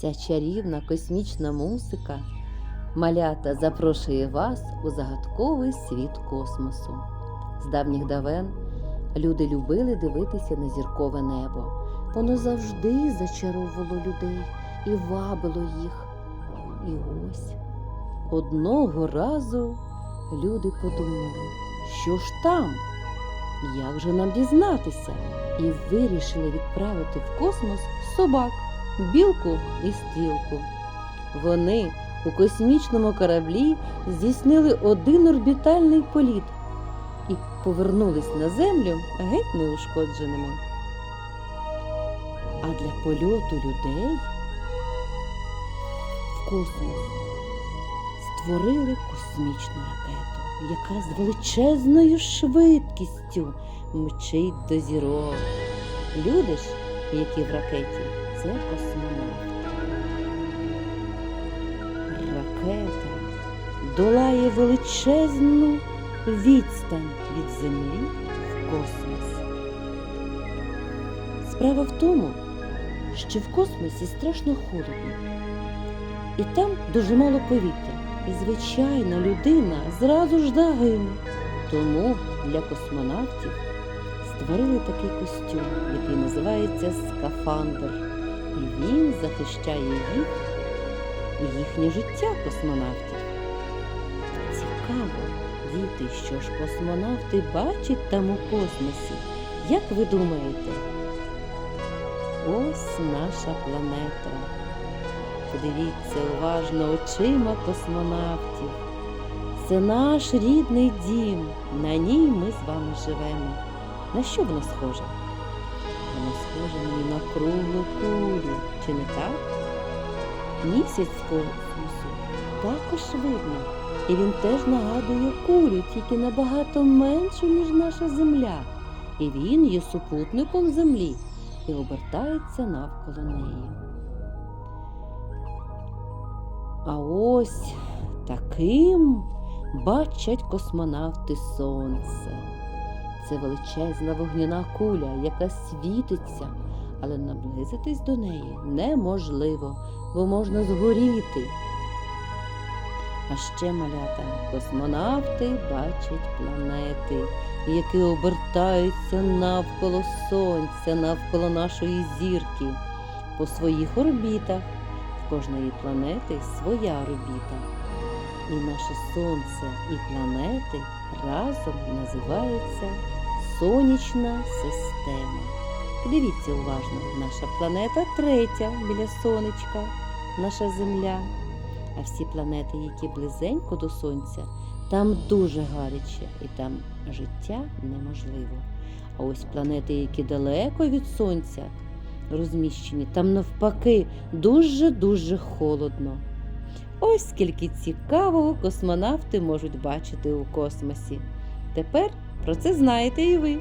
Ця чарівна космічна музика малята запрошує вас у загадковий світ космосу. З давніх давен люди любили дивитися на зіркове небо. Воно завжди зачаровувало людей і вабило їх. І ось одного разу люди подумали, що ж там, як же нам дізнатися, і вирішили відправити в космос собак, білку і стрілку. Вони у космічному кораблі здійснили один орбітальний політ і повернулись на землю геть неушкодженими. А для польоту людей в космос створили космічну ракету, яка з величезною швидкістю мчить до зірок. Люди ж, які в ракеті, це космонавти. Ракета долає величезну відстань від Землі в космос. Справа в тому, що в космосі страшно холодно, і там дуже мало повітря. І, звичайно, людина зразу ж загине. Тому для космонавтів створили такий костюм, який називається скафандр. І він захищає їх і їхнє життя космонавтів. Цікаво, діти, що ж космонавти бачать там у космосі. Як ви думаєте? Ось наша планета. Подивіться уважно очима космонавтів. Це наш рідний дім. На ній ми з вами живемо. На що вона схожа? Мені на круглу кулю. Чи не так? Місяць космосу також видно. І він теж нагадує кулю, тільки набагато меншу, ніж наша земля. І він є супутником землі і обертається навколо неї. А ось таким бачать космонавти сонце. Це величезна вогняна куля, яка світиться, але наблизитись до неї неможливо, бо можна згоріти. А ще малята космонавти бачать планети, які обертаються навколо сонця, навколо нашої зірки, по своїх орбітах. В кожної планети своя орбіта. І наше сонце і планети разом називаються сонячна система. Подивіться уважно, наша планета третя біля сонечка, наша Земля. А всі планети, які близенько до сонця, там дуже гаряче і там життя неможливо. А ось планети, які далеко від сонця розміщені, там навпаки дуже-дуже холодно. Ось скільки цікавого космонавти можуть бачити у космосі. Тепер про це знаєте і ви.